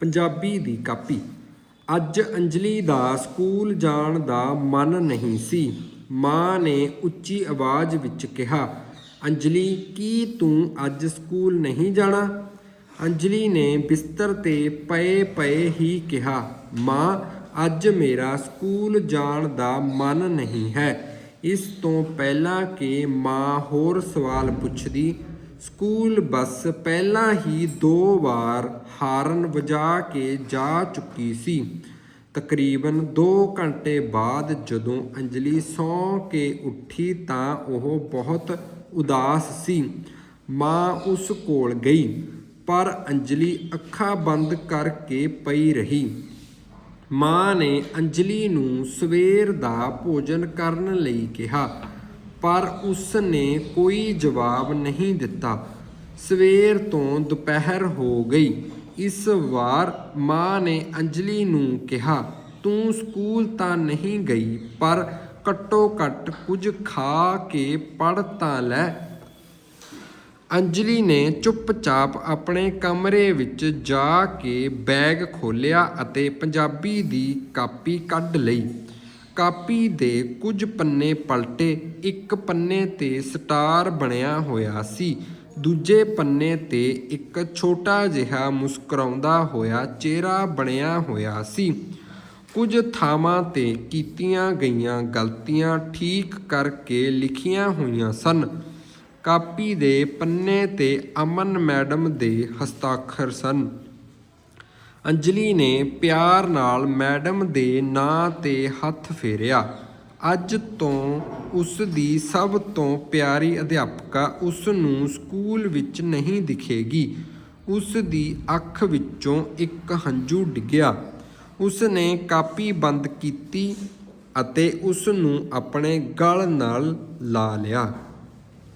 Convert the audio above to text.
ਪੰਜਾਬੀ ਦੀ copy. ਅੱਜ ਅੰਜਲੀ ਦਾ school ਜਾਣ ਦਾ ਮਨ ਨਹੀਂ ਸੀ। ਮਾਂ ਨੇ ਉੱਚੀ ਆਵਾਜ਼ ਵਿੱਚ ਕਿਹਾ, ਅੰਜਲੀ, ਕੀ ਤੂੰ ਅੱਜ ਸਕੂਲ ਨਹੀਂ ਜਾਣਾ? ਅੰਜਲੀ ਨੇ ਬਿਸਤਰ ਤੇ ਪਏ ਪਏ ਹੀ ਕਿਹਾ, ਮਾਂ, ਅੱਜ ਮੇਰਾ ਸਕੂਲ ਜਾਣ ਦਾ ਮਨ ਨਹੀਂ ਹੈ। ਇਸ ਤੋਂ ਪਹਿਲਾਂ ਕਿ ਮਾਂ ਹੋਰ ਸਵਾਲ ਪੁੱਛਦੀ ਸਕੂਲ ਬੱਸ ਪਹਿਲਾਂ ਹੀ ਦੋ ਵਾਰ ਹਾਰਨ ਵਜਾ ਕੇ ਜਾ ਚੁੱਕੀ ਸੀ। ਤਕਰੀਬਨ 2 ਘੰਟੇ ਬਾਅਦ ਜਦੋਂ ਅੰਜਲੀ ਸੌਂ ਕੇ ਉੱਠੀ ਤਾਂ ਉਹ ਬਹੁਤ ਉਦਾਸ ਸੀ। ਮਾਂ ਉਸ ਕੋਲ ਗਈ, ਪਰ ਅੰਜਲੀ ਅੱਖਾਂ ਬੰਦ ਕਰਕੇ ਪਈ ਰਹੀ। ਮਾਂ ਨੇ ਅੰਜਲੀ ਨੂੰ ਸਵੇਰ ਦਾ ਭੋਜਨ ਕਰਨ ਲਈ ਕਿਹਾ। ਪਰ ਉਸ ਨੇ ਕੋਈ ਜਵਾਬ ਨਹੀਂ ਦਿੱਤਾ। ਸਵੇਰ ਤੋਂ ਦੁਪਹਿਰ ਹੋ ਗਈ। ਇਸ ਵਾਰ ਮਾਂ ਨੇ ਅੰਜਲੀ ਨੂੰ ਕਿਹਾ, ਤੂੰ ਸਕੂਲ ਤਾਂ ਨਹੀਂ ਗਈ, ਪਰ ਘੱਟੋ ਘੱਟ ਕੁਝ ਖਾ ਕੇ ਪੜ ਤਾਂ ਲੈ। ਅੰਜਲੀ ਨੇ ਚੁੱਪਚਾਪ ਆਪਣੇ ਕਮਰੇ ਵਿੱਚ ਜਾ ਕੇ ਬੈਗ ਖੋਲ੍ਹਿਆ ਅਤੇ ਪੰਜਾਬੀ ਦੀ ਕਾਪੀ ਕੱਢ ਲਈ। ਕਾਪੀ ਦੇ ਕੁਝ ਪੰਨੇ ਪਲਟੇ, ਇੱਕ ਪੰਨੇ ਤੇ ਸਟਾਰ ਬਣਿਆ ਹੋਇਆ ਸੀ। ਦੂਜੇ ਪੰਨੇ ਤੇ ਇੱਕ ਛੋਟਾ ਜਿਹਾ ਮੁਸਕਰਾਉਂਦਾ ਹੋਇਆ ਚਿਹਰਾ ਬਣਿਆ ਹੋਇਆ ਸੀ। ਕੁਝ ਥਾਵਾਂ ਤੇ ਕੀਤੀਆਂ ਗਈਆਂ ਗਲਤੀਆਂ ਠੀਕ ਕਰਕੇ ਲਿਖੀਆਂ ਹੋਈਆਂ ਸਨ। ਕਾਪੀ ਦੇ ਪੰਨੇ ਤੇ ਅਮਨ ਮੈਡਮ ਦੇ ਹਸਤਾਖਰ ਸਨ। ਅੰਜਲੀ ਨੇ ਪਿਆਰ ਨਾਲ ਮੈਡਮ ਦੇ ਨਾਂ ਤੇ ਹੱਥ ਫੇਰਿਆ। ਅੱਜ ਤੋਂ ਉਸ ਦੀ ਸਭ ਤੋਂ ਪਿਆਰੀ ਅਧਿਆਪਕਾ ਉਸ ਨੂੰ ਸਕੂਲ ਵਿੱਚ ਨਹੀਂ ਦਿਖੇਗੀ। ਉਸ ਦੀ ਅੱਖ ਵਿੱਚੋਂ ਇੱਕ ਹੰਝੂ ਡਿੱਗਿਆ। ਉਸ ਨੇ ਕਾਪੀ ਬੰਦ ਕੀਤੀ ਅਤੇ ਉਸ ਨੂੰ ਆਪਣੇ ਗਲ ਨਾਲ ਲਾ ਲਿਆ।